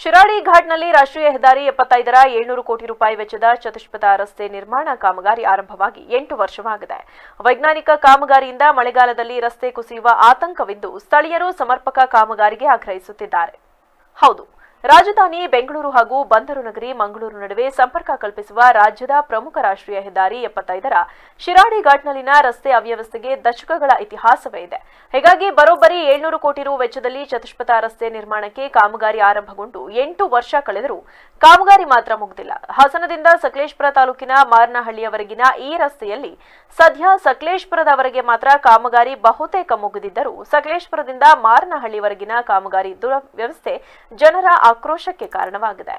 ಶಿರಾಡಿ ಘಾಟ್ನಲ್ಲಿ ರಾಷ್ಟ್ರೀಯ ಹೆದ್ದಾರಿ ಎಪ್ಪತ್ತೈದರ ಏಳ್ನೂರು ಕೋಟಿ ರೂಪಾಯಿ ವೆಚ್ಚದ ಚತುಷ್ಪಥ ರಸ್ತೆ ನಿರ್ಮಾಣ ಕಾಮಗಾರಿ ಆರಂಭವಾಗಿ ಎಂಟು ವರ್ಷವಾಗಿದೆ. ವೈಜ್ಞಾನಿಕ ಕಾಮಗಾರಿಯಿಂದ ಮಳೆಗಾಲದಲ್ಲಿ ರಸ್ತೆ ಕುಸಿಯುವ ಆತಂಕವಿದ್ದು ಸ್ಥಳೀಯರು ಸಮರ್ಪಕ ಕಾಮಗಾರಿಗೆ ಆಗ್ರಹಿಸುತ್ತಿದ್ದಾರೆ. ಹೌದು. ರಾಜಧಾನಿ ಬೆಂಗಳೂರು ಹಾಗೂ ಬಂದರು ನಗರಿ ಮಂಗಳೂರು ನಡುವೆ ಸಂಪರ್ಕ ಕಲ್ಪಿಸುವ ರಾಜ್ಯದ ಪ್ರಮುಖ ರಾಷ್ಟ್ರೀಯ ಹೆದ್ದಾರಿ ಎಪ್ಪತ್ತೈದರ ಶಿರಾಡಿ ಘಾಟ್ನಲ್ಲಿನ ರಸ್ತೆ ಅವ್ಯವಸ್ಥೆಗೆ ದಶಕಗಳ ಇತಿಹಾಸವೇ ಇದೆ. ಹೀಗಾಗಿ ಬರೋಬ್ಬರಿ ಏಳ್ನೂರು ಕೋಟಿ ರು ವೆಚ್ಚದಲ್ಲಿ ಚತುಷ್ಪಥ ರಸ್ತೆ ನಿರ್ಮಾಣಕ್ಕೆ ಕಾಮಗಾರಿ ಆರಂಭಗೊಂಡು ಎಂಟು ವರ್ಷ ಕಳೆದರೂ ಕಾಮಗಾರಿ ಮಾತ್ರ ಮುಗಿದಿಲ್ಲ. ಹಾಸನದಿಂದ ಸಕಲೇಶ್ಪುರ ತಾಲೂಕಿನ ಮಾರನಹಳ್ಳಿಯವರೆಗಿನ ಈ ರಸ್ತೆಯಲ್ಲಿ ಸದ್ಯ ಸಕಲೇಶ್ಪುರದವರೆಗೆ ಮಾತ್ರ ಕಾಮಗಾರಿ ಬಹುತೇಕ ಮುಗಿದಿದ್ದರೂ ಸಕಲೇಶ್ಪುರದಿಂದ ಮಾರನಹಳ್ಳಿವರೆಗಿನ ಕಾಮಗಾರಿ ದುರವ್ಯವಸ್ಥೆ ಜನರ ಆಕ್ರೋಶಕ್ಕೆ ಕಾರಣವಾಗಿದೆ.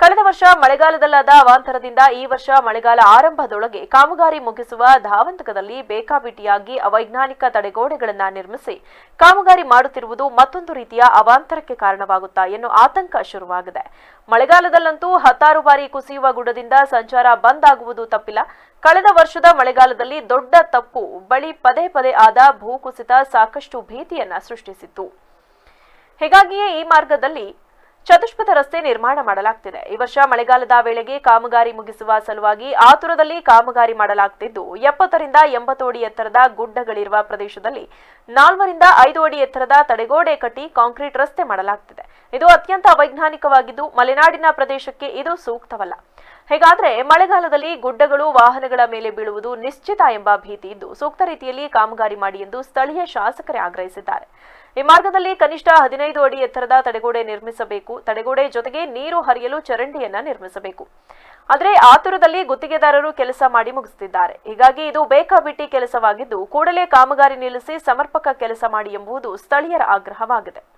ಕಳೆದ ವರ್ಷ ಮಳೆಗಾಲದಲ್ಲಾದ ಅವಾಂತರದಿಂದ ಈ ವರ್ಷ ಮಳೆಗಾಲ ಆರಂಭದೊಳಗೆ ಕಾಮಗಾರಿ ಮುಗಿಸುವ ಧಾವಂತಕದಲ್ಲಿ ಬೇಕಾಬಿಟ್ಟಿಯಾಗಿ ಅವೈಜ್ಞಾನಿಕ ತಡೆಗೋಡೆಗಳನ್ನು ನಿರ್ಮಿಸಿ ಕಾಮಗಾರಿ ಮಾಡುತ್ತಿರುವುದು ಮತ್ತೊಂದು ರೀತಿಯ ಅವಾಂತರಕ್ಕೆ ಕಾರಣವಾಗುತ್ತಾ ಎನ್ನುವ ಆತಂಕ ಶುರುವಾಗಿದೆ. ಮಳೆಗಾಲದಲ್ಲಂತೂ ಹತ್ತಾರು ಬಾರಿ ಕುಸಿಯುವ ಗುಡ್ಡದಿಂದ ಸಂಚಾರ ಬಂದ್ ಆಗುವುದು ತಪ್ಪಿಲ್ಲ. ಕಳೆದ ವರ್ಷದ ಮಳೆಗಾಲದಲ್ಲಿ ದೊಡ್ಡ ತಪ್ಪು, ಬಳಿ ಪದೇ ಪದೇ ಆದ ಭೂಕುಸಿತ ಸಾಕಷ್ಟು ಭೀತಿಯನ್ನ ಸೃಷ್ಟಿಸಿತ್ತು. ಹೀಗಾಗಿಯೇ ಈ ಮಾರ್ಗದಲ್ಲಿ ಚತುಷ್ಪಥ ರಸ್ತೆ ನಿರ್ಮಾಣ ಮಾಡಲಾಗ್ತಿದೆ. ಈ ವರ್ಷ ಮಳೆಗಾಲದ ವೇಳೆಗೆ ಕಾಮಗಾರಿ ಮುಗಿಸುವ ಸಲುವಾಗಿ ಆತುರದಲ್ಲಿ ಕಾಮಗಾರಿ ಮಾಡಲಾಗ್ತಿದ್ದು, ಎಪ್ಪತ್ತರಿಂದ ಎಂಬತ್ತು ಅಡಿ ಎತ್ತರದ ಗುಡ್ಡಗಳಿರುವ ಪ್ರದೇಶದಲ್ಲಿ ನಾಲ್ವರಿಂದ ಐದು ಅಡಿ ಎತ್ತರದ ತಡೆಗೋಡೆ ಕಟ್ಟಿ ಕಾಂಕ್ರೀಟ್ ರಸ್ತೆ ಮಾಡಲಾಗ್ತಿದೆ. ಇದು ಅತ್ಯಂತ ಅವೈಜ್ಞಾನಿಕವಾಗಿದ್ದು ಮಲೆನಾಡಿನ ಪ್ರದೇಶಕ್ಕೆ ಇದು ಸೂಕ್ತವಲ್ಲ. ಹೇಗಾದ್ರೆ ಮಳೆಗಾಲದಲ್ಲಿ ಗುಡ್ಡಗಳು, ವಾಹನಗಳ ಮೇಲೆ ಬೀಳುವುದು ನಿಶ್ಚಿತ ಎಂಬ ಭೀತಿ ಇದ್ದು, ಸೂಕ್ತ ರೀತಿಯಲ್ಲಿ ಕಾಮಗಾರಿ ಮಾಡಿ ಎಂದು ಸ್ಥಳೀಯ ಶಾಸಕರೇ ಆಗ್ರಹಿಸಿದ್ದಾರೆ. ಈ ಮಾರ್ಗದಲ್ಲಿ ಕನಿಷ್ಠ ಹದಿನೈದು ಅಡಿ ಎತ್ತರದ ತಡೆಗೋಡೆ ನಿರ್ಮಿಸಬೇಕು. ತಡೆಗೋಡೆ ಜೊತೆಗೆ ನೀರು ಹರಿಯಲು ಚರಂಡಿಯನ್ನ ನಿರ್ಮಿಸಬೇಕು. ಆದರೆ ಆತುರದಲ್ಲಿ ಗುತ್ತಿಗೆದಾರರು ಕೆಲಸ ಮಾಡಿ ಮುಗಿಸುತ್ತಿದ್ದಾರೆ ಹೀಗಾಗಿ ಇದು ಬೇಕಾಬಿಟ್ಟಿ ಕೆಲಸವಾಗಿದ್ದು, ಕೂಡಲೇ ಕಾಮಗಾರಿ ನಿಲ್ಲಿಸಿ ಸಮರ್ಪಕ ಕೆಲಸ ಮಾಡಿ ಎಂಬುದು ಸ್ಥಳೀಯರ ಆಗ್ರಹವಾಗಿದೆ.